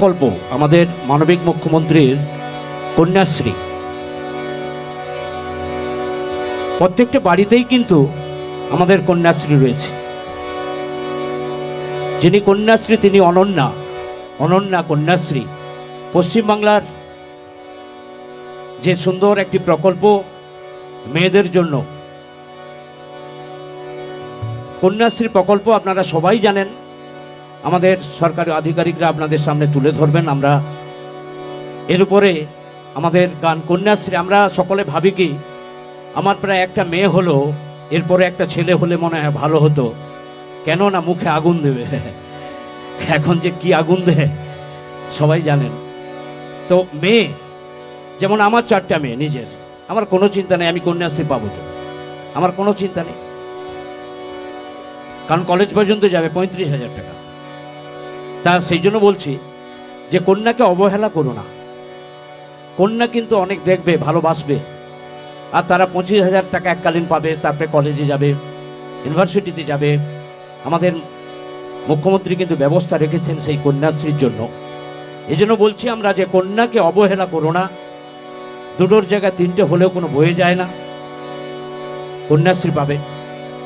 প্রকল্প আমাদের মানবিক মুখ্যমন্ত্রীর কন্যাশ্রী। প্রত্যেকটা বাড়িতেই কিন্তু আমাদের কন্যাশ্রী রয়েছে। যিনি কন্যাশ্রী, তিনি অনন্যা অনন্যা কন্যাশ্রী। পশ্চিমবাংলার যে সুন্দর একটি প্রকল্প মেয়েদের জন্য। কন্যাশ্রী প্রকল্প আপনারা সবাই জানেন আমাদের সরকারি আধিকারিকরা আপনাদের সামনে তুলে ধরবেন। আমরা এর উপরে আমাদের গান কন্যাশ্রী, আমরা সকলে ভাবি কি, আমার প্রায় একটা মেয়ে হলো, এরপরে একটা ছেলে হলে মনে হয় ভালো হতো। কেন না মুখে আগুন দেবে। এখন যে কি আগুন দেয়, সবাই জানেন। তো মেয়ে, যেমন আমার চারটা মেয়ে নিজের, আমার কোনো চিন্তা নেই, আমি কন্যাশ্রী পাবো তো। আমার কোনো চিন্তা নেই। কারণ কলেজ পর্যন্ত যাবে পঁয়ত্রিশ হাজার টাকা। তা সেই জন্য বলছি যে কন্যাকে অবহেলা করো না। কন্যা কিন্তু অনেক দেখবে, ভালোবাসবে। আর তারা পঁচিশ হাজার টাকা এককালীন পাবে, তারপরে কলেজে যাবে ইউনিভার্সিটিতে যাবে। আমাদের মুখ্যমন্ত্রী কিন্তু ব্যবস্থা রেখেছেন সেই কন্যাশ্রীর জন্য। এই জন্য বলছি আমরা যে কন্যাকে অবহেলা করো না। দুটোর জায়গায় তিনটে হলেও কোনো বয়ে যায় না। কন্যাশ্রী পাবে।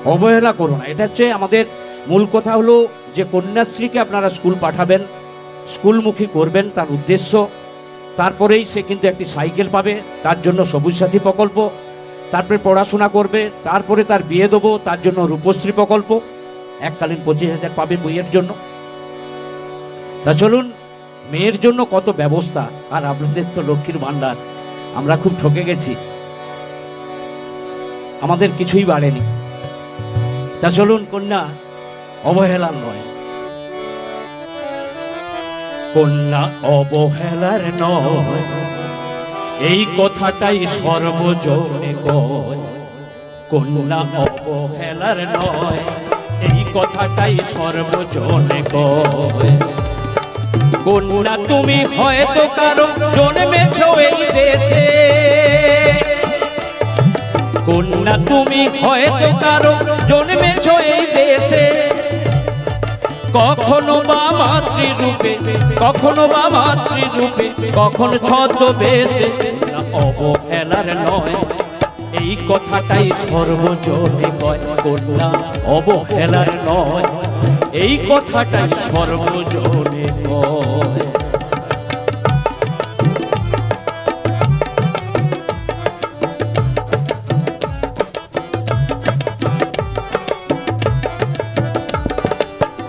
অবহেলা করো না। এটা হচ্ছে আমাদের মূল কথা হলো যে কন্যাশ্রীকে আপনারা স্কুল পাঠাবেন, স্কুলমুখী করবেন তার উদ্দেশ্য। তারপরেই সে কিন্তু একটি সাইকেল পাবে, তার জন্য সবুজ সাথী প্রকল্প। তারপরে পড়াশোনা করবে, তারপরে তার বিয়ে দেবো, তার জন্য রূপশ্রী প্রকল্প। এককালীন পঁচিশ হাজার পাবে বইয়ের জন্য। তা চলুন, মেয়ের জন্য কত ব্যবস্থা, আর আপনাদের তো লক্ষ্মীর ভাণ্ডার, আমরা খুব ঠকে গেছি। আমাদের কিছুই বাড়েনি। তা চলুন, কন্যা অবহেলার নয়। কন্যা অবহেলার নয়। এই কথাটাই সর্বজনে কন্যা অবহেলার নয়। এই কথাটাই সর্বজনে কন্যা, তুমি হয়তো কারও জন্মেছ এই দেশে। কন্যা, তুমি হয়তো কারও দেশে কখনো বা মাতৃরূপে, কখনো বা মাতৃরূপে, কখন ছদ্মবেশে না অবহেলার নয়। এই কথাটাই সর্বজনে কয়, কন্যা, অবহেলার নয়। এই কথাটাই সর্বজনে কয়।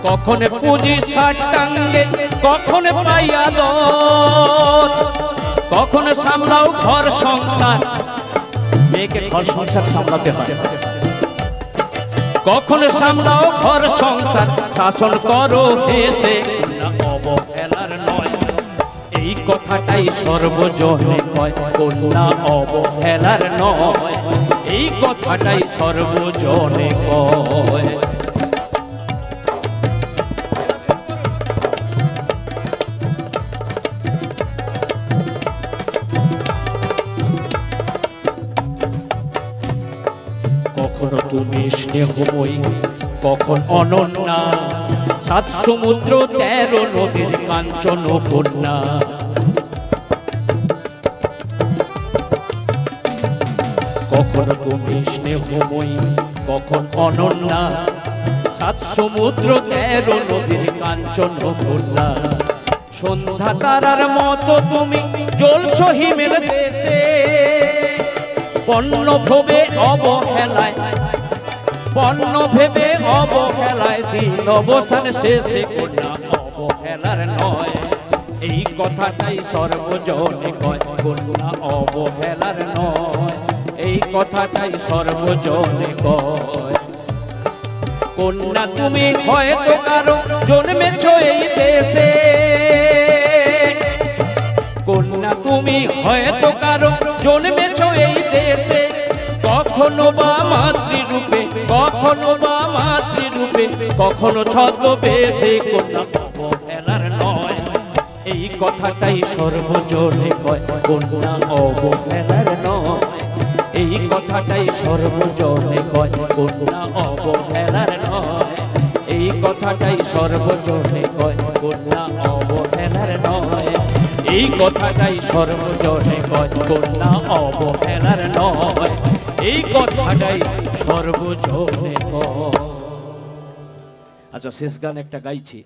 কখন পুঁজি ষাটাঙ্গে কখন পাইয়া দর কখন সামলাও ঘর সংসার, মেয়েকে ঘর সংসার সামলাতে হয়। কখন সামলাও ঘর সংসার, শাসন করো হেসে অবহেলার নয়। এই কথাটাই সর্বজনে কয়, কন্যা অবহেলার নয়। এই কথাটাই সর্বজনে কয়। কখনো তুমি স্নেহময়ী কখন অনন্যা। সাত সমুদ্র, তেরো নদীর কাঞ্চন কন্যা কখনো তুমি স্নেহময়ী কখন অনন্যা। সাত সমুদ্র, তেরো নদীর কাঞ্চন কন্যা সন্ধ্যা তারার মতো তুমি জ্বলছ হিমের দেশে। পণ্য ভবে অবহেলায়। পণ্য ভেবে অবহেলায় দিন অবসান শেষে কন্যা অবহেলার নয়। এই কথাটাই সর্বজনে কয় কন্যা অবহেলার নয়। এই কথাটাই সর্বজনে কয়। কন্যা, তুমি হয়তো কারও জন্মেছ এই দেশে। কন্যা, তুমি হয়তো কারও জন্মেছ এই দেশে কখনো বা মাতৃরূপে, কখনো বা মাতৃরূপে, কখনো ছদ্মবেশে কন্যা অবহেলার নয়। এই কথাটাই সর্বজনে কয়, কন্যা অবহেলার নয়। এই কথাটাই সর্বজনে কয়, কন্যা অবহেলার নয়। এই কথাটাই সর্বজনে কয়, কন্যা অবহেলার নয়। এই কথাটাই সর্বজনে কন্যা অবহেলার নয়। এই কথাটাই সর্বজনে আচ্ছা শেষ গান একটা গাইছি।